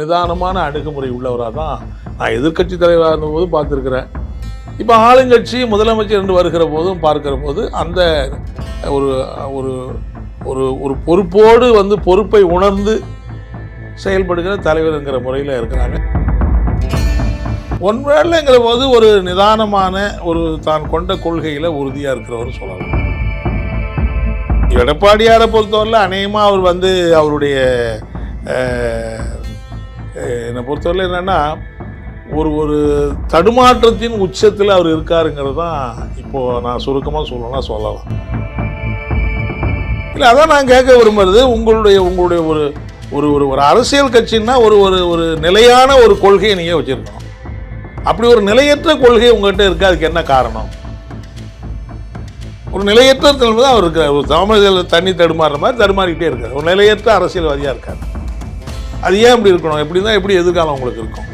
நிதானமான அணுகுமுறை உள்ளவராக தான் நான் எதிர்க்கட்சி தலைவராக இருந்தபோது பார்த்துருக்குறேன். இப்போ ஆளுங்கட்சி முதலமைச்சர் என்று வருகிற போதும் பார்க்கிற போது அந்த ஒரு ஒரு ஒரு ஒரு பொறுப்போடு வந்து பொறுப்பை உணர்ந்து செயல்படுகிற தலைவருங்கிற முறையில் இருக்கிறாங்க. ஒன்வேளைங்கிற போது ஒரு நிதானமான ஒரு தான் கொண்ட கொள்கையில் உறுதியாக இருக்கிறவர் சொல்லலாம். எடப்பாடியாரை பொறுத்தவரையில் அநேகமாக அவர் வந்து அவருடைய என்னை பொறுத்தவரையில் என்னென்னா ஒரு ஒரு தடுமாற்றத்தின் உச்சத்தில் அவர் இருக்காருங்கிறது தான் இப்போது நான் சுருக்கமாக சொல்லணும்னா சொல்லலாம். இல்லை அதான் நான் கேட்க விரும்புறது. உங்களுடைய உங்களுடைய ஒரு ஒரு ஒரு ஒரு அரசியல் கட்சின்னா ஒரு ஒரு ஒரு நிலையான ஒரு கொள்கையை நீங்கள் வச்சுருக்கணும். அப்படி ஒரு நிலையற்ற கொள்கை உங்கள்கிட்ட இருக்குது அதுக்கு என்ன காரணம்? ஒரு நிலையற்ற தலைமை தான் அவர் இருக்கிறார் ஒரு தாமரையில் தண்ணி தடுமாறுற மாதிரி தடுமாறிக்கிட்டே இருக்கார். ஒரு நிலையற்ற அரசியல்வாதியாக இருக்கார். அது ஏன் இப்படி இருக்கணும்? எப்படி தான் எப்படி எதிர்காலம் உங்களுக்கு இருக்கும்?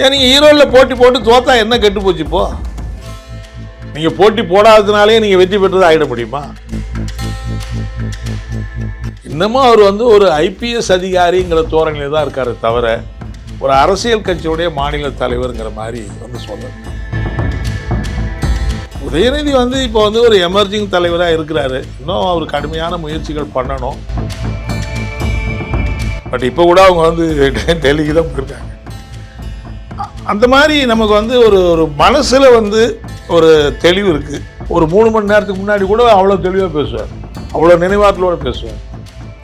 ஏன் நீங்கள் ஈரோடில் போட்டி போட்டு தோத்தா என்ன கெட்டு போச்சு இப்போ? நீங்கள் போட்டி போடாததுனாலே நீங்கள் வெற்றி பெற்றது ஆகிட முடியுமா? இன்னமும் அவர் வந்து ஒரு ஐபிஎஸ் அதிகாரிங்கிற தோரணையில் தான் இருக்காரு தவிர ஒரு அரசியல் கட்சியுடைய மாநில தலைவருங்கிற மாதிரி வந்து சொல்லணும். உதயநிதி வந்து இப்போ வந்து ஒரு எமர்ஜிங் தலைவராக இருக்கிறாரு. இன்னும் அவர் கடுமையான முயற்சிகள் பண்ணணும். பட் இப்போ கூட அவங்க வந்து டெல்லிக்கு தான் போயிருக்காங்க. அந்த மாதிரி நமக்கு வந்து ஒரு ஒரு மனசில் வந்து ஒரு தெளிவு இருக்குது ஒரு மூணு மணி நேரத்துக்கு முன்னாடி கூட அவ்வளோ தெளிவாக பேசுவார். அவ்வளோ நினைவாற்றலோடு பேசுவார்.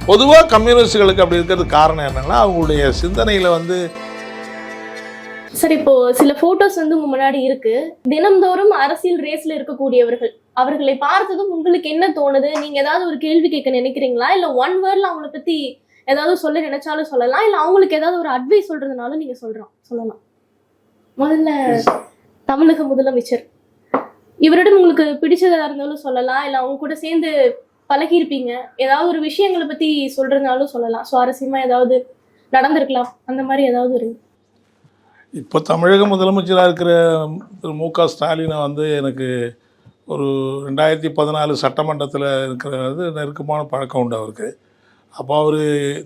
பொதுவாக கம்யூனிஸ்டுகளுக்கு அப்படி இருக்கிறதுக்கு காரணம் என்னென்னா அவங்களுடைய சிந்தனையில் வந்து சார் இப்போ சில போட்டோஸ் வந்து உங்க முன்னாடி இருக்கு. தினம்தோறும் அரசியல் ரேஸ்ல இருக்கக்கூடியவர்கள் அவர்களை பார்த்ததும் உங்களுக்கு என்ன தோணுது? நீங்க ஏதாவது ஒரு கேள்வி கேட்க நினைக்கிறீங்களா? இல்ல ஒன் வேர்ல அவங்கள பத்தி ஏதாவது சொல்ல நினைச்சாலும் சொல்லலாம். இல்ல அவங்களுக்கு ஏதாவது ஒரு அட்வைஸ் சொல்றதுனாலும் நீங்க சொல்றோம் சொல்லலாம். முதல்ல தமிழக முதலமைச்சர். இவரிடம் உங்களுக்கு பிடிச்சதா இருந்தாலும் சொல்லலாம். இல்ல அவங்க கூட சேர்ந்து பழகியிருப்பீங்க ஏதாவது ஒரு விஷயங்களை பத்தி சொல்றதுனாலும் சொல்லலாம். சுவாரஸ்யமா ஏதாவது நடந்திருக்கலாம். அந்த மாதிரி ஏதாவது இருக்கு இப்போ தமிழக முதலமைச்சராக இருக்கிற திரு மு க ஸ்டாலினை வந்து எனக்கு ஒரு ரெண்டாயிரத்தி பதினாலு சட்டமன்றத்தில் இருக்கிறது நெருக்கமான பழக்கம் உண்டு அவருக்கு. அப்போ அவர்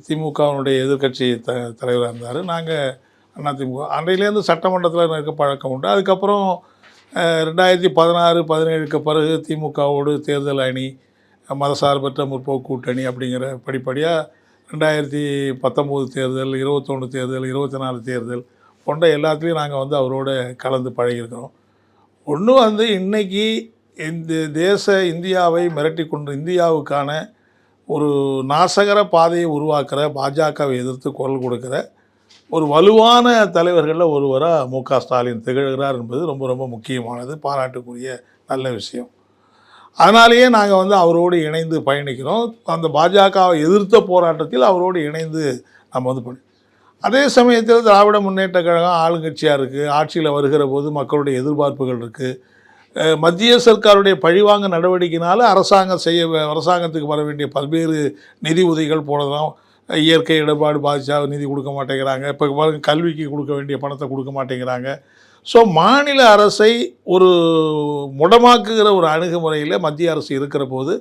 திமுகவினுடைய எதிர்க்கட்சி த தலைவராக இருந்தார். நாங்கள் அண்ணா திமுக. அன்றையிலேருந்து சட்டமன்றத்தில் இருக்க பழக்கம் உண்டு. அதுக்கப்புறம் ரெண்டாயிரத்தி பதினாறு பதினேழுக்கு பிறகு திமுகவோடு தேர்தல் அணி மதசார்பற்ற முற்போக்கு கூட்டணி அப்படிங்கிற படிப்படியாக ரெண்டாயிரத்தி பத்தொம்போது தேர்தல் இருபத்தொன்று தேர்தல் இருபத்தி நாலு தேர்தல் போன்ற எல்லாத்துலேயும் நாங்கள் வந்து அவரோட கலந்து பழகியிருக்கிறோம். ஒன்று வந்து இன்றைக்கி இந்த தேச இந்தியாவை மிரட்டி கொண்டு இந்தியாவுக்கான ஒரு நாசகர பாதையை உருவாக்குற பாஜகவை எதிர்த்து குரல் கொடுக்குற ஒரு வலுவான தலைவர்களில் ஒருவராக மு க ஸ்டாலின் திகழ்கிறார் என்பது ரொம்ப ரொம்ப முக்கியமானது பாராட்டுக்குரிய நல்ல விஷயம். அதனாலேயே நாங்கள் வந்து அவரோடு இணைந்து பயணிக்கிறோம். அந்த பாஜகவை எதிர்த்த போராட்டத்தில் அவரோடு இணைந்து நம்ம வந்து பண்ணி அதே சமயத்தில் திராவிட முன்னேற்ற கழகம் ஆளுங்கட்சியாக இருக்குது ஆட்சியில் வருகிற போது மக்களுடைய எதிர்பார்ப்புகள் இருக்குது மத்திய சர்க்காருடைய பழிவாங்க நடவடிக்கையினால் அரசாங்கம் செய்ய அரசாங்கத்துக்கு வர வேண்டிய பல்வேறு நிதி உதவிகள் போனதும் இயற்கை இடர்பாடு பாதிச்சா நிதி கொடுக்க மாட்டேங்கிறாங்க. இப்போ பாருங்கள் கல்விக்கு கொடுக்க வேண்டிய பணத்தை கொடுக்க மாட்டேங்கிறாங்க. ஸோ மாநில அரசை ஒரு முடமாக்குகிற ஒரு அணுகுமுறையில் மத்திய அரசு இருக்கிற போது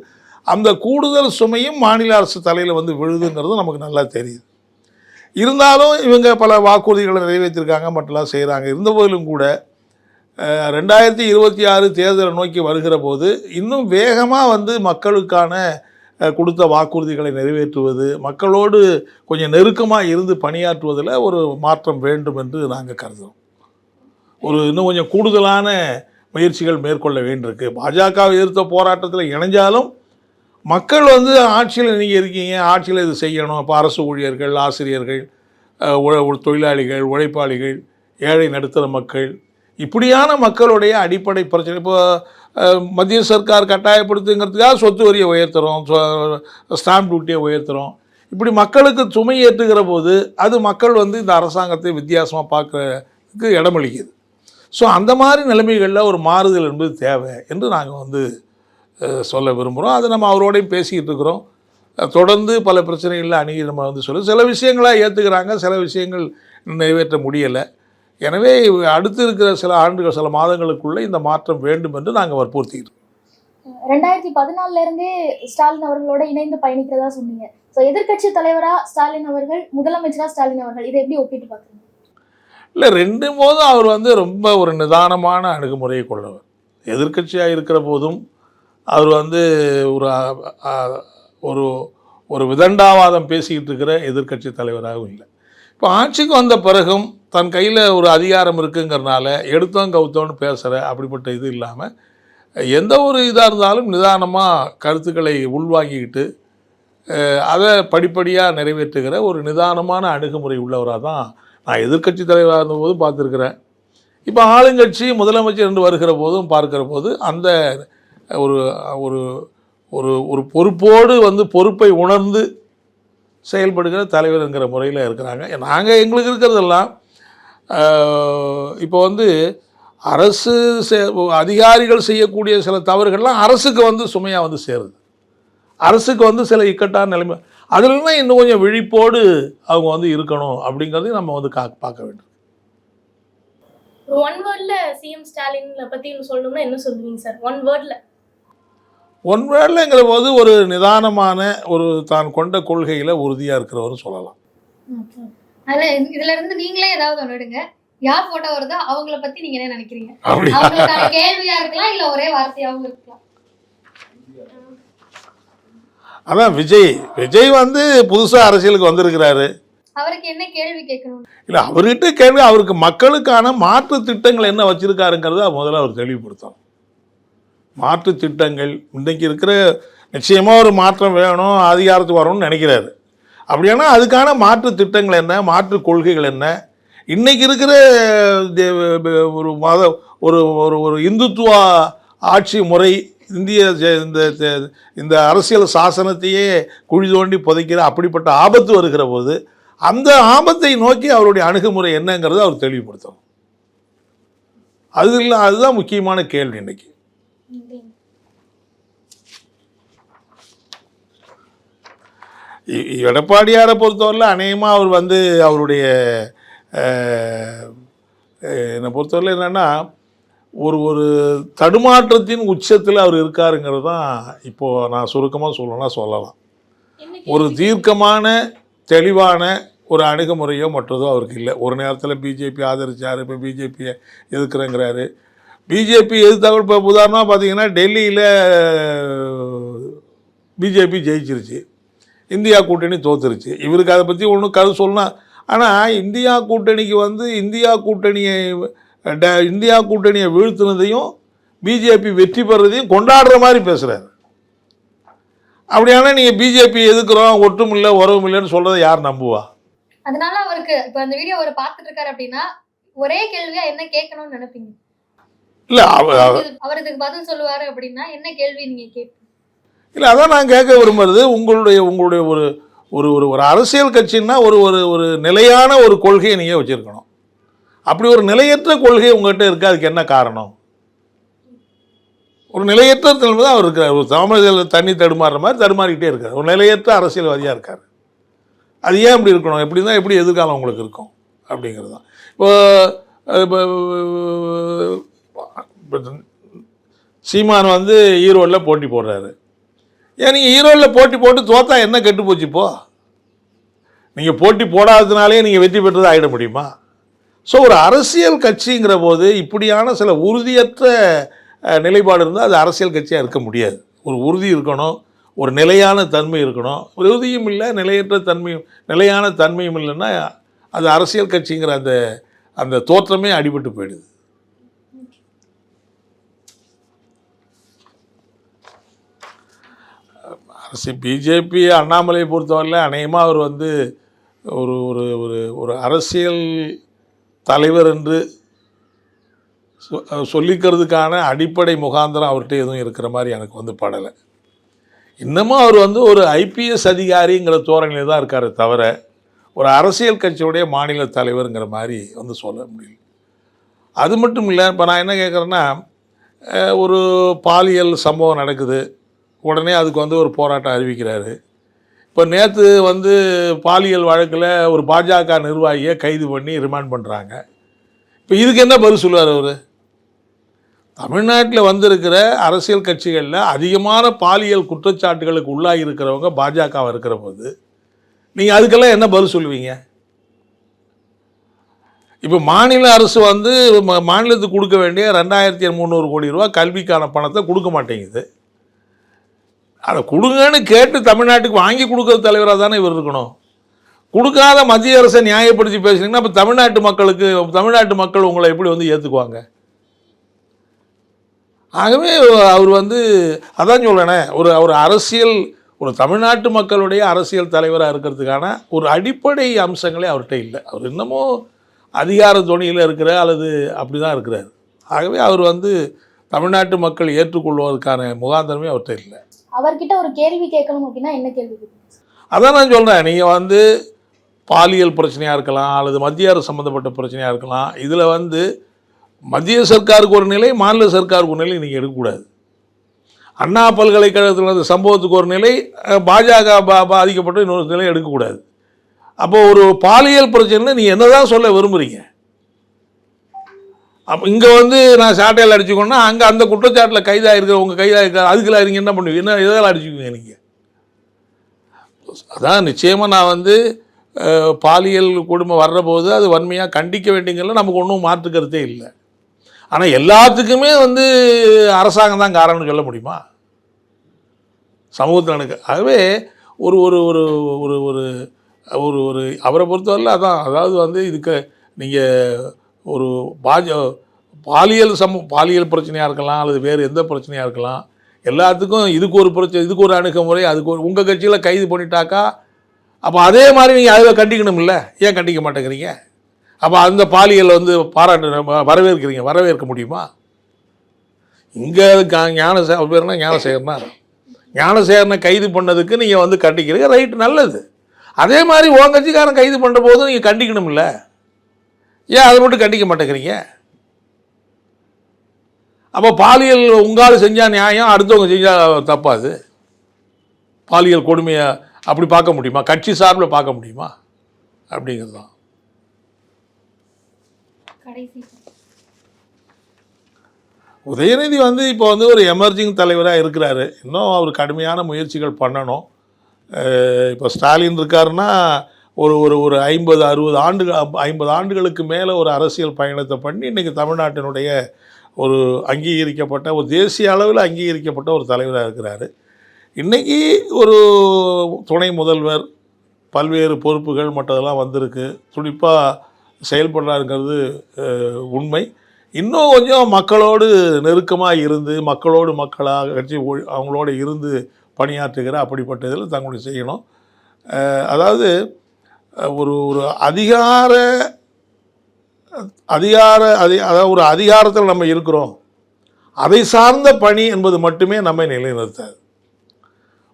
அந்த கூடுதல் சுமையும் மாநில அரசு தலையில் வந்து விழுதுங்கிறது நமக்கு நல்லா தெரியுது. இருந்தாலும் இவங்க பல வாக்குறுதிகளை நிறைவேற்றிருக்காங்க மற்றெல்லாம் செய்கிறாங்க இருந்த போதிலும் கூட ரெண்டாயிரத்தி இருபத்தி ஆறு தேர்தலை நோக்கி வருகிற போது இன்னும் வேகமாக வந்து மக்களுக்கான கொடுத்த வாக்குறுதிகளை நிறைவேற்றுவது மக்களோடு கொஞ்சம் நெருக்கமாக இருந்து பணியாற்றுவதில் ஒரு மாற்றம் வேண்டும் என்று நாங்கள் கருதுகிறோம் ஒரு இன்னும் கொஞ்சம் கூடுதலான முயற்சிகள் மேற்கொள்ள வேண்டியிருக்கு. பாஜகவை எதிர்த்த போராட்டத்தில் இணைஞ்சாலும் மக்கள் வந்து ஆட்சியில் நீங்கள் இருக்கீங்க ஆட்சியில் இது செய்யணும். இப்போ அரசு ஊழியர்கள் ஆசிரியர்கள் தொழிலாளிகள் உழைப்பாளிகள் ஏழை நடுத்தர மக்கள் இப்படியான மக்களுடைய அடிப்படை பிரச்சனை. இப்போ மத்திய சர்க்கார் கட்டாயப்படுத்துங்கிறதுக்காக சொத்து வரியை உயர்த்துறோம் ஸ்டாம்ப் டியூட்டியை உயர்த்துகிறோம் இப்படி மக்களுக்கு சுமை ஏற்றுகிற போது அது மக்கள் வந்து இந்த அரசாங்கத்தை வித்தியாசமாக பார்க்குறதுக்கு இடமளிக்குது. ஸோ அந்த மாதிரி நிலைமைகளில் ஒரு மாறுதல் என்பது தேவை என்று நாங்கள் வந்து சொல்ல விரும்புகிறோம் அது நம்ம அவரோடையும் பேசிக்கிட்டு இருக்கிறோம். தொடர்ந்து பல பிரச்சனைகளில் அணுகி நம்ம வந்து சொல்லி சில விஷயங்களாக ஏற்றுக்கிறாங்க சில விஷயங்கள் நிறைவேற்ற முடியலை. எனவே அடுத்து இருக்கிற சில ஆண்டுகள் சில மாதங்களுக்குள்ளே இந்த மாற்றம் வேண்டும் என்று நாங்கள் வற்புறுத்திக்கிட்டு இருக்கோம். ரெண்டாயிரத்தி பதினாலுல இருந்தே ஸ்டாலின் அவர்களோட இணைந்து பயணிக்கிறதா சொன்னீங்க. ஸோ எதிர்க்கட்சி தலைவரா ஸ்டாலின் அவர்கள் முதலமைச்சரா ஸ்டாலின் அவர்கள் இதை எப்படி ஒப்பிட்டு பார்க்குறீங்க? இல்லை ரெண்டு போதும் அவர் வந்து ரொம்ப ஒரு நிதானமான அணுகுமுறையை கொண்டவர். எதிர்க்கட்சியாக இருக்கிற போதும் அவர் வந்து ஒரு ஒரு ஒரு விதண்டாவாதம் பேசிக்கிட்டு இருக்கிற எதிர்க்கட்சி தலைவராகவும் இல்லை. இப்போ ஆட்சிக்கு வந்த பிறகும் தன் கையில் ஒரு அதிகாரம் இருக்குங்கிறனால எடுத்தோம் கவுத்தோன்னு பேசுகிற அப்படிப்பட்ட இது இல்லாமல் எந்த ஒரு இதாக இருந்தாலும் நிதானமாக கருத்துக்களை உள்வாங்கிக்கிட்டு அதை படிப்படியாக நிறைவேற்றுகிற ஒரு நிதானமான அணுகுமுறை உள்ளவராக தான் நான் எதிர்க்கட்சி தலைவராக இருந்தபோது பார்த்துருக்குறேன். இப்போ ஆளுங்கட்சி முதலமைச்சர் என்று வருகிற போதும் பார்க்கிற போது அந்த ஒரு ஒரு ஒரு ஒரு பொறுப்போடு வந்து பொறுப்பை உணர்ந்து செயல்படுகிற தலைவருங்கிற முறையில் இருக்கிறாங்க. நாங்கள் எங்களுக்கு இருக்கிறதெல்லாம் இப்போ வந்து அரசு அதிகாரிகள் செய்யக்கூடிய சில தவறுகள்லாம் அரசுக்கு வந்து சுமையாக வந்து சேருது. அரசுக்கு வந்து சில இக்கட்டான நிலைமை. அதுலலாம் இன்னும் கொஞ்சம் விழிப்போடு அவங்க வந்து இருக்கணும் அப்படிங்கிறதையும் நம்ம வந்து கா பார்க்க வேண்டும். ஒன் வேர்ட்ல சிஎம் ஸ்டாலின் பத்தி சொல்லணும்னா என்ன சொல்லுவீங்க சார்? ஒன் வேர்ட்ல ஒன் வேர்டில்ங்கிற போது ஒரு நிதானமான ஒரு தான் கொண்ட கொள்கையில் உறுதியாக இருக்கிறவரும் சொல்லலாம். அதுல இதுல இருந்து நீங்களே ஏதாவது ஒண்ணு எடுங்க. யார் போட்டோ வருதோ அவங்கள பத்தி நீங்க என்ன நினைக்கிறீங்க? அவங்களுக்கான கேள்வியா இருக்கலாம் இல்ல ஒரே வார்த்தையாவும் இருக்கலாம். அதான் விஜய் விஜய் வந்து புதுசாக அரசியலுக்கு வந்திருக்கிறாரு. அவருக்கு என்ன கேள்வி கேட்கணும் இல்லை அவர்கிட்ட கேள்வி அவருக்கு மக்களுக்கான மாற்று திட்டங்கள் என்ன வச்சிருக்காருங்கிறத முதல்ல அவர் தெளிவுபடுத்தணும். மாற்று திட்டங்கள் இன்னைக்கு இருக்கிற நிச்சயமாக ஒரு மாற்றம் வேணும் அதிகாரத்துக்கு வரணும்னு நினைக்கிறாரு. அப்படியானா அதுக்கான மாற்று திட்டங்கள் என்ன? மாற்று கொள்கைகள் என்ன? இன்னைக்கு இருக்கிற தே- ஒரு மத ஒரு ஒரு ஒரு இந்துத்துவ ஆட்சி முறை இந்திய இந்த இந்த- இந்த அரசியல் சாசனத்தையே குழி தோண்டி புதைக்கிற அப்படிப்பட்ட ஆபத்து வருகிற போது அந்த ஆபத்தை நோக்கி அவருடைய அணுகுமுறை என்னங்கிறத அவர் தெளிவுபடுத்தணும். அது இல்லை அதுதான் முக்கியமான கேள்வி இன்னைக்கு. எடப்பாடியாரை பொறுத்தவரையில் அநேகமாக அவர் வந்து அவருடைய என்னை பொறுத்தவரையில் என்னென்னா ஒரு ஒரு தடுமாற்றத்தின் உச்சத்தில் அவர் இருக்காருங்கிறது தான் இப்போது நான் சுருக்கமாக சொல்லணும்னா சொல்லலாம். ஒரு தீர்க்கமான தெளிவான ஒரு அணுகுமுறையோ மற்றதோ அவருக்கு இல்லை. ஒரு நேரத்தில் பிஜேபி ஆதரிச்சார் இப்போ பிஜேபியை எதிர்க்கிறேங்கிறாரு. பிஜேபி எதிர்த்தாங்க இப்போ உதாரணமாக பார்த்தீங்கன்னா டெல்லியில் பிஜேபி ஜெயிச்சிருச்சு. இந்தியா கூட்டணி தோத்துருச்சு. இவருக்கு அதை பற்றி ஒன்றும் கருத்து சொல்லணும் ஆனால் இந்தியா கூட்டணிக்கு வந்து இந்தியா கூட்டணியை இந்தியா கூட்டணியை வீழ்த்தினதையும் பிஜேபி வெற்றி பெறதையும் கொண்டாடுற மாதிரி பேசுகிறாரு அப்படியானா நீங்கள் பிஜேபி எதுக்குறோம் ஒட்டும் இல்லை உறவும் இல்லைன்னு சொல்கிறத யார் நம்புவா? அதனால அவருக்கு இப்ப அந்த வீடியோ அவர் பார்த்துட்டு இருக்காரு அப்படின்னா ஒரே கேள்வியா என்ன கேட்கணும்னு நினைப்பீங்க? இல்லை அவ அவருக்கு- அவர் இதுக்கு பதில் சொல்லுவாரு அப்படின்னா என்ன கேள்வி நீங்க கேட்பீங்க? இல்லை அதான் நான் கேட்க விரும்புறது. உங்களுடைய உங்களுடைய ஒரு ஒரு ஒரு ஒரு அரசியல் கட்சின்னா ஒரு ஒரு ஒரு நிலையான ஒரு கொள்கையை நீங்கள் வச்சுருக்கணும். அப்படி ஒரு நிலையற்ற கொள்கை உங்கள்கிட்ட இருக்குது அதுக்கு என்ன காரணம்? ஒரு நிலையற்ற தன்மை தான் அவர் இருக்கிறார். ஒரு தாமரையில் தண்ணி தடுமாறுற மாதிரி தடுமாறிக்கிட்டே இருக்கார். ஒரு நிலையற்ற அரசியல்வாதியாக இருக்கார். அது ஏன் இப்படி இருக்கணும்? எப்படி தான் எப்படி எதிர்காலம் உங்களுக்கு இருக்கும்? அப்படிங்கிறது தான். இப்போ இப்போ, இப்போ சீமான் வந்து ஈரோடில் போட்டி போடுறாரு. ஏன் நீங்கள் ஈரோடில் போட்டி போட்டு தோத்தா என்ன கெட்டு போச்சு இப்போ? நீங்கள் போட்டி போடாததுனாலே நீங்கள் வெற்றி பெற்றது ஆகிட முடியுமா? ஸோ ஒரு அரசியல் கட்சிங்கிற போது இப்படியான சில உறுதியற்ற நிலைப்பாடு இருந்தால் அது அரசியல் கட்சியாக இருக்க முடியாது. ஒரு உறுதி இருக்கணும் ஒரு நிலையான தன்மை இருக்கணும். ஒரு உறுதியும் இல்லை நிலையற்ற தன்மையும் நிலையான தன்மையும் இல்லைன்னா அது அரசியல் கட்சிங்கிற அந்த அந்த தோற்றமே அடிபட்டு போயிடுது. அரசு பிஜேபி அண்ணாமலையை பொறுத்தவரையில் அநேகமாக அவர் வந்து ஒரு ஒரு ஒரு ஒரு அரசியல் தலைவர் என்று சொ- சொல்லிக்கிறதுக்கான அடிப்படை முகாந்திரம் அவர்கிட்ட எதுவும் இருக்கிற மாதிரி எனக்கு வந்து படலை. இன்னமும் அவர் வந்து ஒரு ஐபிஎஸ் அதிகாரிங்கிற தோரணையில் தான் இருக்கார் தவிர ஒரு அரசியல் கட்சியுடைய மாநில தலைவருங்கிற மாதிரி வந்து சொல்ல முடியல. அது மட்டும் இல்லை இப்போ நான் என்ன கேட்குறேன்னா ஒரு பாலியல் சம்பவம் நடக்குது. உடனே அதுக்கு வந்து ஒரு போராட்டம் அறிவிக்கிறாரு. இப்போ நேற்று வந்து பாலியல் வழக்கில் ஒரு பாஜக நிர்வாகியை கைது பண்ணி ரிமாண்ட் பண்ணுறாங்க இப்போ இதுக்கு என்ன பதில் சொல்லுவார் அவர்? தமிழ்நாட்டில் வந்திருக்கிற அரசியல் கட்சிகளில் அதிகமான பாலியல் குற்றச்சாட்டுகளுக்கு உள்ளாகி இருக்கிறவங்க பாஜகவாக இருக்கிற போது நீங்கள் அதுக்கெல்லாம் என்ன பதில் சொல்லுவீங்க? இப்போ மாநில அரசு வந்து மாநிலத்துக்கு கொடுக்க வேண்டிய ரெண்டாயிரத்தி முந்நூறு கோடி ரூபா கல்விக்கான பணத்தை கொடுக்க மாட்டேங்குது. அதை கொடுங்கன்னு கேட்டு தமிழ்நாட்டுக்கு வாங்கி கொடுக்குற தலைவராக தானே இவர் இருக்கணும். கொடுக்காத மத்திய அரசை நியாயப்படுத்தி பேசுனீங்கன்னா அப்போ தமிழ்நாட்டு மக்களுக்கு தமிழ்நாட்டு மக்கள் உங்களை எப்படி வந்து ஏற்றுக்குவாங்க ஆகவே அவர் வந்து அதான் சொல்லணே ஒரு ஒரு அரசியல் ஒரு தமிழ்நாட்டு மக்களுடைய அரசியல் தலைவராக இருக்கிறதுக்கான ஒரு அடிப்படை அம்சங்களே அவர்கிட்ட இல்லை. அவர் இன்னமும் அதிகார துணியில் இருக்கிற அல்லது அப்படி தான் இருக்கிறார். ஆகவே அவர் வந்து தமிழ்நாட்டு மக்கள் ஏற்றுக்கொள்வதற்கான முகாந்திரமே அவர்கிட்ட இல்லை. அவர்கிட்ட ஒரு கேள்வி கேட்கணும் அப்படின்னா என்ன கேள்வி அதான் நான் சொல்கிறேன் நீங்கள் வந்து பாலியல் பிரச்சனையாக இருக்கலாம் அல்லது மத்திய அரசு சம்மந்தப்பட்ட பிரச்சனையாக இருக்கலாம். இதில் வந்து மத்திய சர்க்காருக்கு ஒரு நிலை மாநில சர்க்காருக்கு ஒரு நிலை நீங்கள் எடுக்கக்கூடாது. அண்ணா பல்கலைக்கழகத்தில் நடந்த சம்பவத்துக்கு ஒரு நிலை பாஜக பா பாதிக்கப்பட்ட இன்னொரு நிலை எடுக்கக்கூடாது. அப்போ ஒரு பாலியல் பிரச்சனை நீ என்னதான் சொல்ல விரும்புகிறீங்க அப்போ இங்கே வந்து நான் சாட்டையில் அடிச்சுக்கோன்னா அங்கே அந்த குற்றச்சாட்டில் கைதாக இருக்கிற உங்கள் கைதாக இருக்கிற அதுக்குள்ள நீங்கள் என்ன பண்ணுவீங்க? என்ன இதெல்லாம் அடிச்சுக்குவீங்க நீங்கள் அதான் நிச்சயமாக நான் வந்து பாலியல் குடும்பம் வர்ற போது அது வன்மையாக கண்டிக்க வேண்டியதில்ல நமக்கு ஒன்றும் மாற்று கருத்தே இல்லை. ஆனால் எல்லாத்துக்குமே வந்து அரசாங்கம் தான் காரணம்னு சொல்ல முடியுமா? சமூகத்தில் எனக்கு ஆகவே ஒரு ஒரு ஒரு ஒரு ஒரு ஒரு ஒரு அவரை பொறுத்தவரையில் அதான் அதாவது வந்து இதுக்கு நீங்கள் ஒரு பாஜ பாலியல் சம பாலியல் பிரச்சனையாக இருக்கலாம் அல்லது வேறு எந்த பிரச்சனையாக இருக்கலாம். எல்லாத்துக்கும் இதுக்கு ஒரு பிரச்சனை இதுக்கு ஒரு அணுகுமுறை அதுக்கு ஒரு உங்கள் கட்சியில் கைது பண்ணிட்டாக்கா அப்போ அதே மாதிரி நீங்கள் அதில் கண்டிக்கணும் இல்லை ஏன் கண்டிக்க மாட்டேங்கிறீங்க? அப்போ அந்த பாலியல் வந்து பாராட்டு வரவேற்கிறீங்க வரவேற்க முடியுமா? இங்கே ஞான பேர்னா ஞானசேகர்னா? ஞானசேகரனை கைது பண்ணதுக்கு நீங்கள் வந்து கண்டிக்கிறீங்க ரைட்டு நல்லது. அதே மாதிரி உன் கட்சிக்காரன் கைது பண்ணுற போது நீங்கள் கண்டிக்கணும்ல? ஏன் அதை மட்டும் கண்டிக்க மாட்டேங்கிறீங்க? அப்போ பாலியல் உங்கால் செஞ்சால் நியாயம் அடுத்தவங்க செஞ்சால் தப்பாது பாலியல் கொடுமையை அப்படி பார்க்க முடியுமா? கட்சி சார்பில் பார்க்க முடியுமா? அப்படிங்கிறது தான். கடைசி. உதயநிதி வந்து இப்போ வந்து ஒரு எமர்ஜிங் தலைவராக இருக்கிறாரு. இன்னும் அவர் கடுமையான முயற்சிகள் பண்ணணும். இப்போ ஸ்டாலின் இருக்காருன்னா ஒரு ஒரு ஒரு ஐம்பது அறுபது ஆண்டுகள் ஐம்பது ஆண்டுகளுக்கு மேலே ஒரு அரசியல் பயணத்தை பண்ணி இன்றைக்கி தமிழ்நாட்டினுடைய ஒரு அங்கீகரிக்கப்பட்ட ஒரு தேசிய அளவில் அங்கீகரிக்கப்பட்ட ஒரு தலைவராக இருக்கிறார். இன்றைக்கி ஒரு துணை முதல்வர் பல்வேறு பொறுப்புகள் மற்றதெல்லாம் வந்திருக்கு. துடிப்பாக செயல்படுறாருங்கிறது உண்மை. இன்னும் கொஞ்சம் மக்களோடு நெருக்கமாக இருந்து மக்களோடு மக்களாக கட்சி ஒ- அவங்களோட இருந்து பணியாற்றுகிற அப்படிப்பட்ட இதில் தங்களுடைய செய்யணும். அதாவது ஒரு ஒரு அதிகார அதிகார அதி அதாவது ஒரு அதிகாரத்தில் நம்ம இருக்கிறோம். அதை சார்ந்த பணி என்பது மட்டுமே நம்மை நிலைநிறுத்தாது.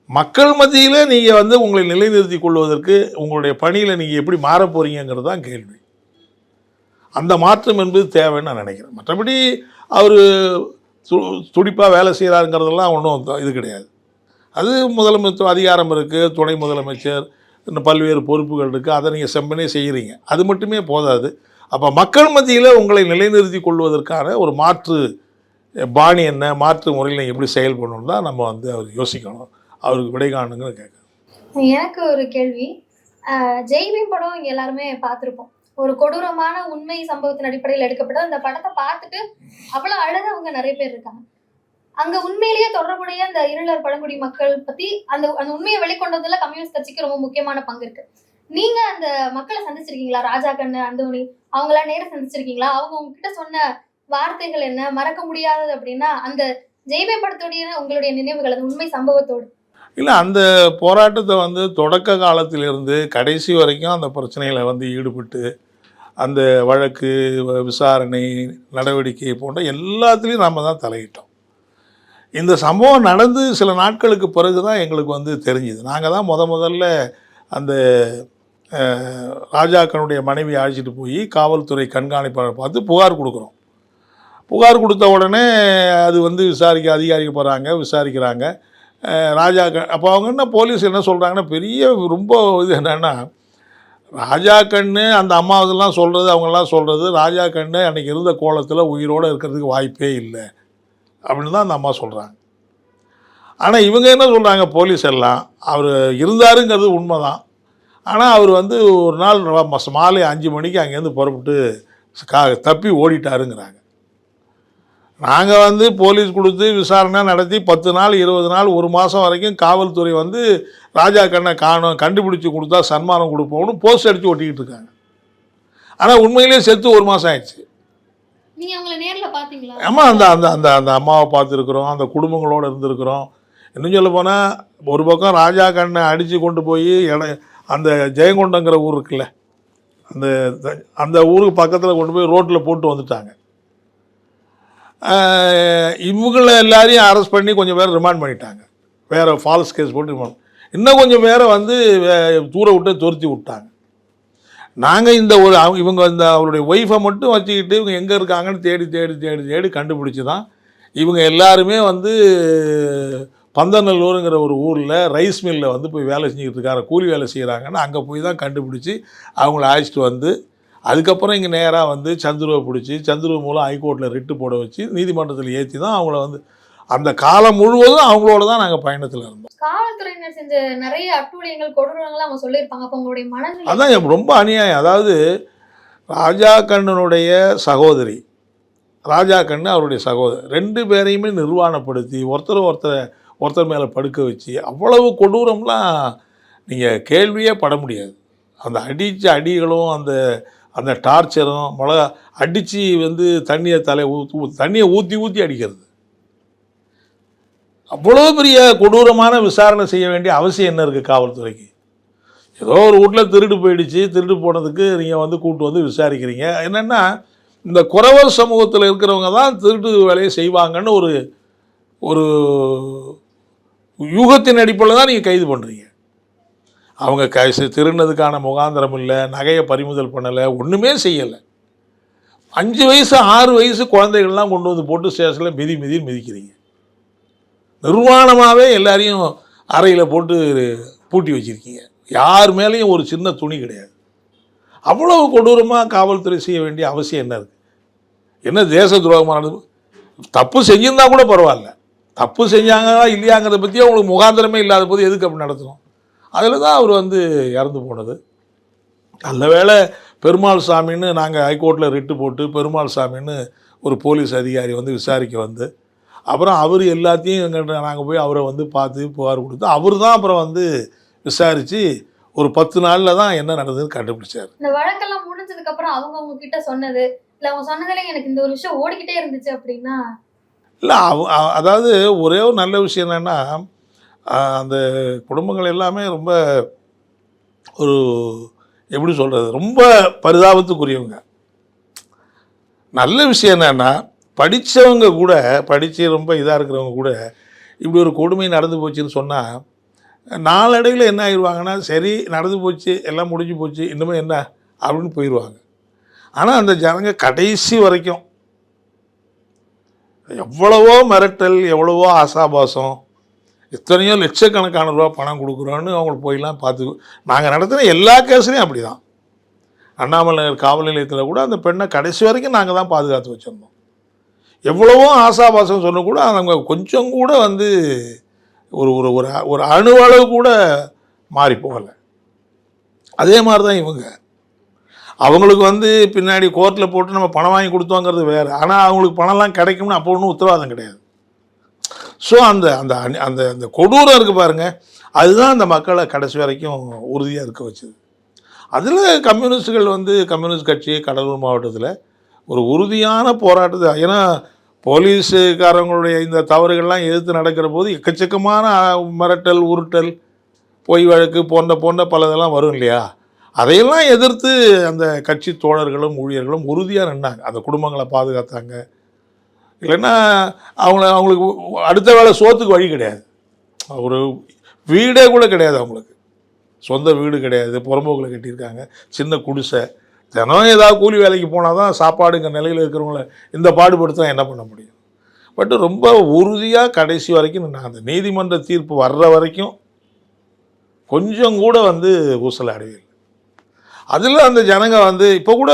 மக்கள் மத்தியில் நீங்கள் வந்து உங்களை நிலைநிறுத்தி கொள்வதற்கு உங்களுடைய பணியில் நீங்கள் எப்படி மாறப் போறீங்கங்கிறது தான் கேள்வி. அந்த மாற்றம் என்பது தேவைன்னு நான் நினைக்கிறேன். மற்றபடி அவர் து துடிப்பாக வேலை செய்கிறாருங்கிறதெல்லாம் ஒன்றும் இது கிடையாது. அது முதலமைச்சர் அதிகாரம் இருக்குது துணை முதலமைச்சர் பல்வேறு பொறுப்புகள் இருக்குது அதை நீங்கள் செம்மனே செய்கிறீங்க அது மட்டுமே போதாது. அப்போ மக்கள் மத்தியில் உங்களை நிலைநிறுத்தி கொள்வதற்கான ஒரு மாற்று பாணி என்ன மாற்று முறையில் நீங்கள் எப்படி செயல்படணும் தான் நம்ம வந்து அவர் யோசிக்கணும். அவருக்கு விடை காணுங்கன்னு கேட்குறேன். எனக்கு ஒரு கேள்வி. ஜெய்பீம் படம் இங்கே எல்லாருமே பார்த்துருப்போம். ஒரு கொடூரமான உண்மை சம்பவத்தின் அடிப்படையில் எடுக்கப்பட்ட அந்த படத்தை பார்த்துட்டு அவ்வளவு அழுதவங்க நிறைய பேர் இருக்காங்க. அங்க உண்மையிலேயே தொடர்புடைய அந்த இருளர் பழங்குடி மக்கள் பத்தி அந்த அந்த உண்மையை வெளிக்கொண்டதுல கம்யூனிஸ்ட் கட்சிக்கு ரொம்ப முக்கியமான பங்கு இருக்கு. நீங்க அந்த மக்களை சந்திச்சிருக்கீங்களா? ராஜா கண்ணு அந்தோணி அவங்களாம் நேரம் சந்திச்சிருக்கீங்களா? அவங்க உங்ககிட்ட சொன்ன வார்த்தைகள் என்ன? மறக்க முடியாதது அப்படின்னா அந்த ஜெய்பே படத்துடைய உங்களுடைய நினைவுகள் அந்த உண்மை சம்பவத்தோடு. இல்லை அந்த போராட்டத்தை வந்து தொடக்க காலத்திலிருந்து கடைசி வரைக்கும் அந்த பிரச்சனையில் வந்து ஈடுபட்டு அந்த வழக்கு விசாரணை நடவடிக்கை போன்ற எல்லாத்துலேயும் நாம் தான் தலையிட்டோம். இந்த சம்பவம் நடந்து சில நாட்களுக்கு பிறகு தான் எங்களுக்கு வந்து தெரிஞ்சுது. நாங்கள் தான் முத முதல்ல அந்த ராஜாக்கனுடைய மனைவி அழைச்சிட்டு போய் காவல்துறை கண்காணிப்பாளர் பார்த்து புகார் கொடுக்குறோம். புகார் கொடுத்த உடனே அது வந்து விசாரிக்க அதிகாரிக்கு போகிறாங்க விசாரிக்கிறாங்க. அஹ் அப்போ அவங்க என்ன போலீஸ் என்ன சொல்கிறாங்கன்னா பெரிய ரொம்ப இது என்னென்னா ராஜா கண்ணு அந்த அம்மாவதெல்லாம் சொல்கிறது அவங்கெல்லாம் சொல்கிறது ராஜா கண்ணு அன்றைக்கி இருந்த கோலத்தில் உயிரோடு இருக்கிறதுக்கு வாய்ப்பே இல்லை. அப்படின்னு தான் அந்த அம்மா சொல்கிறாங்க ஆனால் இவங்க என்ன சொல்கிறாங்க போலீஸ் எல்லாம் அவர் இருந்தாருங்கிறது உண்மை தான் ஆனால் அவர் வந்து ஒரு நாள் மாலை அஞ்சு மணிக்கு அங்கேருந்து புறப்பட்டு கா தப்பி ஓடிட்டாருங்கிறாங்க. நாங்கள் வந்து போலீஸ் கொடுத்து விசாரணை நடத்தி பத்து நாள் இருபது நாள் ஒரு மாதம் வரைக்கும் காவல்துறை வந்து ராஜா கண்ணை காணும் கண்டுபிடிச்சி கொடுத்தா சன்மானம் கொடுப்போம்னு போஸ்ட் அடித்து ஒட்டிக்கிட்டு இருக்காங்க. ஆனால் உண்மையிலேயே செத்து ஒரு மாதம் ஆயிடுச்சு. நீங்க அவங்கள ஆமாம் அந்த அந்த அந்த அந்த அம்மாவை பார்த்துருக்குறோம் அந்த குடும்பங்களோடு இருந்திருக்கிறோம். இன்னும் சொல்ல போனால் ஒரு பக்கம் ராஜா கண்ணை அடித்து கொண்டு போய் இட அந்த ஜெயங்கொண்டங்கிற ஊர் இருக்குல்ல அந்த அந்த ஊருக்கு பக்கத்தில் கொண்டு போய் ரோட்டில் போட்டு வந்துட்டாங்க. இவங்கள எல்லாரையும் அரெஸ்ட் பண்ணி கொஞ்சம் பேர் ரிமாண்ட் பண்ணிட்டாங்க. வேறு ஃபால்ஸ் கேஸ் போட்டு ரிமாண்ட் இன்னும் கொஞ்சம் பேரை வந்து தூர விட்டு துரத்தி விட்டாங்க. நாங்கள் இந்த ஒரு அவங்க இவங்க இந்த அவருடைய ஒய்ஃபை மட்டும் வச்சுக்கிட்டு இவங்க எங்கே இருக்காங்கன்னு தேடி தேடி தேடி தேடி கண்டுபிடிச்சி தான் இவங்க எல்லாருமே வந்து பந்தநல்லூருங்கிற ஒரு ஊரில் ரைஸ் மில்லில் வந்து போய் வேலை செஞ்சுக்கிட்டு இருக்காங்க. கூலி வேலை செய்கிறாங்கன்னு அங்கே போய் தான் கண்டுபிடிச்சி அவங்கள அழைச்சிட்டு வந்து அதுக்கப்புறம் இங்கே நேராக வந்து சந்துருவை பிடிச்சி சந்துருவ மூலம் ஹைகோர்ட்டில் ரிட்டு போட வச்சு நீதிமன்றத்தில் ஏற்றி தான் அவங்கள வந்து அந்த காலம் முழுவதும் அவங்களோட தான் நாங்கள் பயணத்தில் இருந்தோம். காவல்துறையினர் செஞ்ச நிறைய அட்டூழியங்கள் கொடூரங்கள் அவங்க சொல்லியிருப்பாங்க. அப்ப உங்களுடைய மனநிலை அதான் ரொம்ப அநியாயம். அதாவது ராஜா கண்ணனுடைய சகோதரி ராஜா கண்ணு அவருடைய சகோதரி ரெண்டு பேரையுமே நிர்வாணப்படுத்தி ஒருத்தர் ஒருத்தர் ஒருத்தர் மேலே படுக்க வச்சு அவ்வளவு கொடூரம்லாம் நீங்கள் கேள்வியே பட முடியாது. அந்த அடித்த அடிகளும் அந்த அந்த டார்ச்சரும் மிளகா அடித்து வந்து தண்ணியை தலை ஊ தண்ணியை ஊற்றி ஊற்றி அடிக்கிறது. அவ்வளோ பெரிய கொடூரமான விசாரணை செய்ய வேண்டிய அவசியம் என்ன இருக்குது காவல்துறைக்கு? ஏதோ ஒரு வீட்டில் திருடு போயிடுச்சு திருடு போனதுக்கு நீங்கள் வந்து கூப்பிட்டு வந்து விசாரிக்கிறீங்க. என்னென்னா இந்த குறவர் சமூகத்தில் இருக்கிறவங்க தான் திருட்டு வேலையை செய்வாங்கன்னு ஒரு ஒரு யூகத்தின் அடிப்படையில் தான் நீங்கள் கைது பண்ணுறீங்க அவங்க கை திருடினதுக்கான முகாந்திரம் இல்லை நகையை பறிமுதல் பண்ணலை ஒன்றுமே செய்யலை. அஞ்சு வயசு ஆறு வயசு குழந்தைகள்லாம் கொண்டு வந்து போட்டு ஸ்டேஷனில் மிதி மிதி மிதிக்கிறீங்க. நிர்வாணமாகவே எல்லாரையும் அறையில் போட்டு பூட்டி வச்சிருக்கீங்க. யார் மேலேயும் ஒரு சின்ன துணி கிடையாது. அவ்வளவு கொடூரமாக காவல்துறை செய்ய வேண்டிய அவசியம் என்ன இருக்குது என்ன தேச துரோகமானது தப்பு செஞ்சிருந்தா கூட பரவாயில்ல. தப்பு செஞ்சாங்களா இல்லையாங்கிறத பற்றி அவங்களுக்கு முகாந்திரமே இல்லாத போது எதுக்கு அப்படி நடத்தணும்? அதில் தான் அவர் வந்து இறந்து போனது. நல்ல வேளை பெருமாள் சாமின்னு நாங்கள் ஹைகோர்ட்டில் ரிட்டு போட்டு பெருமாள் சாமின்னு ஒரு போலீஸ் அதிகாரி வந்து விசாரிக்க வந்து அப்புறம் அவர் எல்லாத்தையும் எங்கிட்ட நாங்கள் போய் அவரை வந்து பார்த்து புகார் கொடுத்து அவர் தான் அப்புறம் வந்து விசாரித்து ஒரு பத்து நாளில் தான் என்ன நடந்ததுன்னு கண்டுபிடிச்சார். இந்த வழக்கெல்லாம் முடிஞ்சதுக்கு அப்புறம் அவங்க கிட்ட சொன்னது? இல்ல அவங்க சொன்னதுல எனக்கு இந்த ஒரு விஷயம் ஓடிக்கிட்டே இருந்துச்சு அப்படின்னா? இல்லை அவ அதாவது ஒரே ஒரு நல்ல விஷயம் என்னென்னா அந்த குடும்பங்கள் எல்லாமே ரொம்ப ஒரு எப்படி சொல்கிறது ரொம்ப பரிதாபத்துக்குரியவங்க. நல்ல விஷயம் என்னென்னா படித்தவங்க கூட படித்து ரொம்ப இதாக இருக்கிறவங்க கூட இப்படி ஒரு கொடுமை நடந்து போச்சுன்னு சொன்னால் நாளடைவில் என்ன ஆயிடுவாங்கன்னா சரி நடந்து போச்சு எல்லாம் முடிஞ்சு போச்சு இன்னுமே என்ன? அப்படின்னு போயிடுவாங்க ஆனால் அந்த ஜனங்க கடைசி வரைக்கும் எவ்வளவோ மிரட்டல் எவ்வளவோ ஆசாபாசம் எத்தனையோ லட்சக்கணக்கான ரூபா பணம் கொடுக்குறோன்னு அவங்களுக்கு போயெல்லாம் பார்த்து நாங்கள் நடத்தின எல்லா கேஸ்லேயும் அப்படி தான் அண்ணாமலை நகர் காவல் நிலையத்தில் கூட அந்த பெண்ணை கடைசி வரைக்கும் நாங்கள் தான் பாதுகாத்து வச்சுருந்தோம். எவ்வளவோ ஆசாபாசம் சொன்ன கூட அவங்க கொஞ்சம் கூட வந்து ஒரு ஒரு ஒரு ஒரு அணுவளவு கூட மாறி போகலை. அதே மாதிரி தான் இவங்க. அவங்களுக்கு வந்து பின்னாடி கோர்ட்டில் போட்டு நம்ம பணம் வாங்கி கொடுத்தோங்கிறது வேறு. ஆனால் அவங்களுக்கு பணம்லாம் கிடைக்கும்னு அப்போ ஒன்றும் உத்தரவாதம் கிடையாது. ஸோ அந்த அந்த அநி- அந்த அந்த கொடூரம் இருக்குது பாருங்கள் அதுதான் அந்த மக்களை கடைசி வரைக்கும் உறுதியாக இருக்க வச்சது. அதில் கம்யூனிஸ்டுகள் வந்து கம்யூனிஸ்ட் கட்சி கடலூர் மாவட்டத்தில் ஒரு உறுதியான போராட்டத்தை ஏன்னா போலீஸுக்காரங்களுடைய இந்த தவறுகள்லாம் எதிர்த்து நடக்கிற போது எக்கச்சக்கமான மிரட்டல் உருட்டல் பொய் வழக்கு போன்ற போன்ற பல இதெல்லாம் வரும் இல்லையா? அதையெல்லாம் எதிர்த்து அந்த கட்சி தோழர்களும் ஊழியர்களும் உறுதியாக நின்னாங்க. அந்த குடும்பங்களை பாதுகாத்தாங்க. இல்லைன்னா அவங்கள அவங்களுக்கு அடுத்த வேளை சோத்துக்கு வழி கிடையாது. ஒரு வீடே கூட கிடையாது அவங்களுக்கு. சொந்த வீடு கிடையாது புறம்போக்கில் கட்டியிருக்காங்க. சின்ன குடிசை. தினம் ஏதாவது கூலி வேலைக்கு போனால் தான் சாப்பாடுங்க நிலையில் இருக்கிறவங்கள இந்த பாடுபடுத்தா என்ன பண்ண முடியும்? பட் ரொம்ப உறுதியாக கடைசி வரைக்கும் நான் அந்த நீதிமன்ற தீர்ப்பு வர்ற வரைக்கும் கொஞ்சம் கூட வந்து ஊசல் அடையவில்லை அதில் அந்த ஜனங்க வந்து இப்போ கூட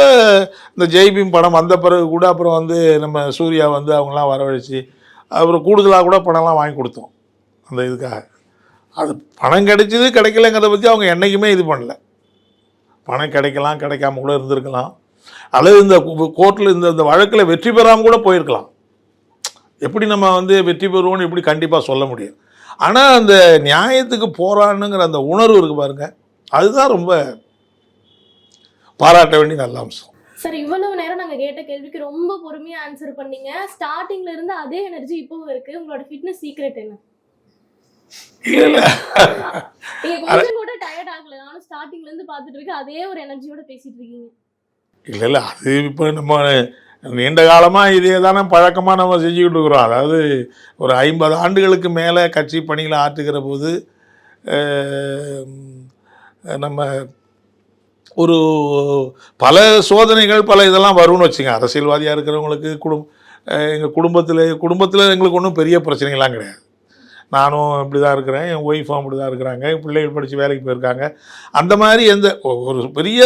இந்த ஜெய்பீம் படம் வந்த பிறகு கூட அப்புறம் வந்து நம்ம சூர்யா வந்து அவங்களாம் வரவழைச்சி அப்புறம் கூடுதலாக கூட பணம்லாம் வாங்கி கொடுத்தோம் அந்த இதுக்காக. அது பணம் கிடைச்சது கிடைக்கலங்கிறத பற்றி அவங்க என்றைக்குமே இது பண்ணல. பணம் கிடைக்கலாம் கிடைக்காம கூட இருந்திருக்கலாம். அல்லது இந்த கோர்ட்டில் இந்த இந்த வழக்கில் வெற்றி பெறாமல் கூட போயிருக்கலாம். எப்படி நம்ம வந்து வெற்றி பெறுவோம்னு எப்படி கண்டிப்பாக சொல்ல முடியும். ஆனால் அந்த நியாயத்துக்கு போராடணுங்கிற அந்த உணர்வு இருக்கு பாருங்க. அதுதான் ரொம்ப பாராட்ட வேண்டிய நல்ல அம்சம். சார் இவ்வளவு நேரம் நாங்க கேட்ட கேள்விக்கு ரொம்ப பொறுமையா ஆன்சர் பண்ணீங்க. ஸ்டார்டிங்ல இருந்து அதே எனர்ஜி இப்பவும் இருக்கு. உங்களோட ஃபிட்னஸ் சீக்ரெட் என்ன? இல்லை கூட டயர்ட் ஆகல. நானும் ஸ்டார்டிங்ல இருந்து பாத்துட்டு இருக்கேன். அதே ஒரு எனர்ஜியோட பேசிட்டு இருக்கீங்க. இல்லை இல்லை. அது இப்போ நம்ம நீண்ட காலமாக இதே தானே பழக்கமாக நம்ம செஞ்சுக்கிட்டு இருக்கிறோம். அதாவது ஒரு ஐம்பது ஆண்டுகளுக்கு மேலே கட்சி பணிகளை ஆற்றுகிற போது நம்ம ஒரு பல சோதனைகள் பல இதெல்லாம் வரும்னு வச்சுங்க. அரசியல்வாதியாக இருக்கிறவங்களுக்கு குடும் எங்கள் குடும்பத்தில் குடும்பத்தில் எங்களுக்கு ஒன்றும் பெரிய பிரச்சனைகள்லாம் கிடையாது. நானும் இப்படி தான் இருக்கிறேன் என் ஒய்ஃபும் அப்படி தான் இருக்கிறாங்க என் பிள்ளைகள் படித்து வேலைக்கு போயிருக்காங்க. அந்த மாதிரி எந்த ஒரு பெரிய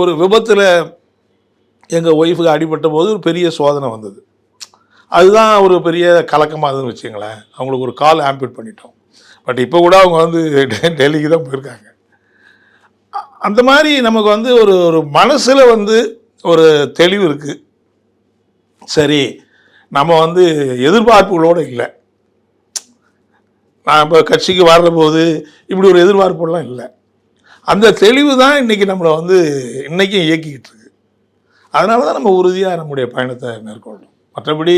ஒரு விபத்தில் எங்கள் ஒய்ஃபுக்கு அடிபட்ட போது ஒரு பெரிய சோதனை வந்தது. அதுதான் ஒரு பெரிய கலக்கமாக இருந்துன்னு வச்சுங்களேன் அவங்களுக்கு ஒரு கால் ஆம்பிட் பண்ணிட்டோம். பட் இப்போ கூட அவங்க வந்து டெல்லிக்கு தான் போயிருக்காங்க. அந்த மாதிரி நமக்கு வந்து ஒரு ஒரு மனசில் வந்து ஒரு தெளிவு இருக்குது சரி நம்ம வந்து எதிர்பார்ப்புகளோடு இல்லை. நான் இப்போ கட்சிக்கு வர்ற போது இப்படி ஒரு எதிர்பார்ப்புலாம் இல்லை. அந்த தெளிவு தான் இன்றைக்கி நம்மளை வந்து இன்றைக்கும் இயக்கிக்கிட்டு இருக்கு அதனால தான் நம்ம உறுதியாக நம்முடைய பயணத்தை மேற்கொள்ளணும். மற்றபடி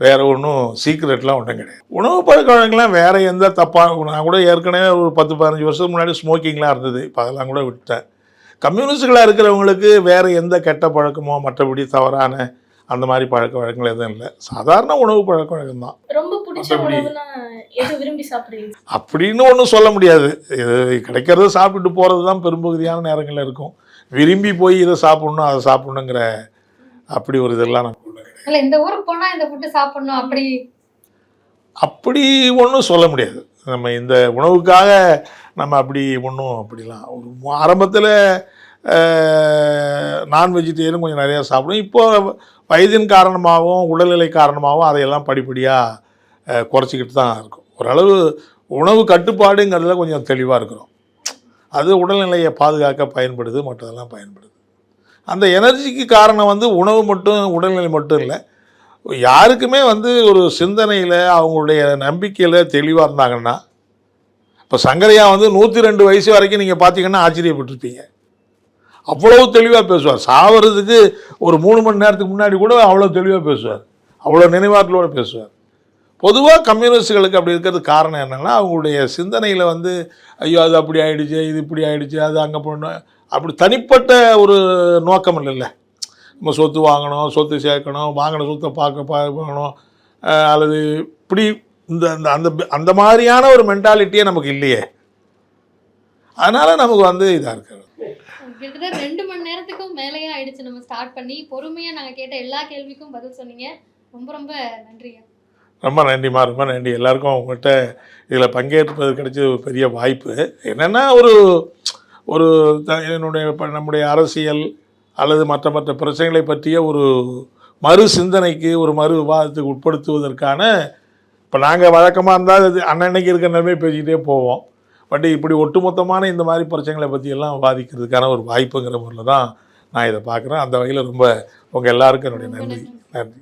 வேறு ஒன்றும் சீக்ரெட்லாம் ஒன்றும் கிடையாது. உணவு பழக்க வழக்கம்லாம் வேறு எந்த தப்பாக நான் கூட ஏற்கனவே ஒரு பத்து பதினஞ்சு வருஷத்துக்கு முன்னாடி ஸ்மோக்கிங்லாம் இருந்தது. இப்போ அதெல்லாம் கூட விட்டேன் கம்யூனிஸ்டுகளாக இருக்கிறவங்களுக்கு வேறு எந்த கெட்ட பழக்கமோ மற்றபடி தவறான அந்த மாதிரி பழக்க வழக்கங்கள் எதுவும் இல்லை. சாதாரண உணவு பழக்க வழக்கம் தான் ரொம்ப பிடிச்ச மத்தபடி- உணவுனா எது விரும்பி சாப்பிடுறீங்க? அப்படின்னு ஒன்றும் சொல்ல முடியாது. இது கிடைக்கிறத சாப்பிட்டுட்டு போகிறது தான் பெரும்பகுதியான நேரங்களில் இருக்கும். விரும்பி போய் இதை சாப்பிட்ணும் அதை சாப்பிட்ணுங்கிற அப்படி ஒரு இதெல்லாம் கிடையாது. இல்ல இந்த ஊருக்கு போனா இந்த ஃபுட்டு சாப்பிடணும் அப்படி அப்படி ஒன்றும் சொல்ல முடியாது. நம்ம இந்த உணவுக்காக நம்ம அப்படி ஒன்றும் அப்படிலாம். ஒரு ஆரம்பத்தில் நான் வெஜிடேரியன் கொஞ்சம் நிறையா சாப்பிடுவோம். இப்போ வயதின் காரணமாகவும் உடல்நிலை காரணமாகவும் அதையெல்லாம் படிப்படியாக குறைச்சிக்கிட்டு தான் இருக்கும். ஓரளவு உணவு கட்டுப்பாடுங்கிறதுல கொஞ்சம் தெளிவாக இருக்கிறோம். அது உடல்நிலையை பாதுகாக்க பயன்படுது மற்றதெல்லாம் பயன்படுது. அந்த எனர்ஜிக்கு காரணம் வந்து உணவு மட்டும் உடல்நிலை மட்டும் இல்லை. யாருக்குமே வந்து ஒரு சிந்தனையில் அவங்களுடைய நம்பிக்கையில் தெளிவாக இருந்தாங்கன்னா இப்போ சங்கரையா வந்து நூற்றி ரெண்டு வயசு வரைக்கும் நீங்கள் பார்த்தீங்கன்னா ஆச்சரியப்பட்டிருப்பீங்க. அவ்வளோ தெளிவாக பேசுவார். சாவறதுக்கு ஒரு மூணு மணி நேரத்துக்கு முன்னாடி கூட அவ்வளோ தெளிவாக பேசுவார். அவ்வளோ நினைவாற்றலோடு பேசுவார். பொதுவாக கம்யூனிஸ்டுகளுக்கு அப்படி இருக்கிறது காரணம் என்னென்னா அவங்களுடைய சிந்தனையில் வந்து ஐயோ அது அப்படி ஆயிடுச்சு இது இப்படி ஆயிடுச்சு அது அங்கே போடணும். அப்படி தனிப்பட்ட ஒரு நோக்கம் இல்லைல்ல நம்ம சொத்து வாங்கணும் சொத்து சேர்க்கணும் வாங்கின சொத்தை பார்க்க பார்க்கணும். அல்லது இப்படி இந்த அந்த அந்த அந்த மாதிரியான ஒரு மென்டாலிட்டியே நமக்கு இல்லையே. அதனால் நமக்கு வந்து இதாக இருக்கிறது. கிட்டத்தட்ட ரெண்டு மணி நேரத்துக்கும் மேலேயே ஆயிடுச்சு. நம்ம ஸ்டார்ட் பண்ணி பொறுமையா நாங்க கேட்ட எல்லா கேள்விக்கும் பதில் சொன்னீங்க. ரொம்ப ரொம்ப நன்றிங்க ரொம்ப நன்றிமா ரொம்ப நன்றி. எல்லாருக்கும் உங்கள்கிட்ட இதில் பங்கேற்பது கிடைச்சது ஒரு பெரிய வாய்ப்பு. என்னென்னா ஒரு ஒரு என்னுடைய நம்முடைய அரசியல் அல்லது மற்ற மற்ற பிரச்சனைகளை பற்றிய ஒரு மறு சிந்தனைக்கு ஒரு மறு விவாதத்துக்கு உட்படுத்துவதற்கான இப்போ நாங்கள் வழக்கமாக இருந்தால் அது அன்னன்னைக்கு இருக்கிற நிலைமை பேசிக்கிட்டே போவோம். பட் இப்படி ஒட்டுமொத்தமான இந்த மாதிரி பிரச்சனைகளை பற்றி எல்லாம் விவாதிக்கிறதுக்கான ஒரு வாய்ப்புங்கிற முறையில் தான் நான் இதை பார்க்குறேன். அந்த வகையில் ரொம்ப உங்கள் எல்லாருக்கும் என்னுடைய நன்றி. நன்றி.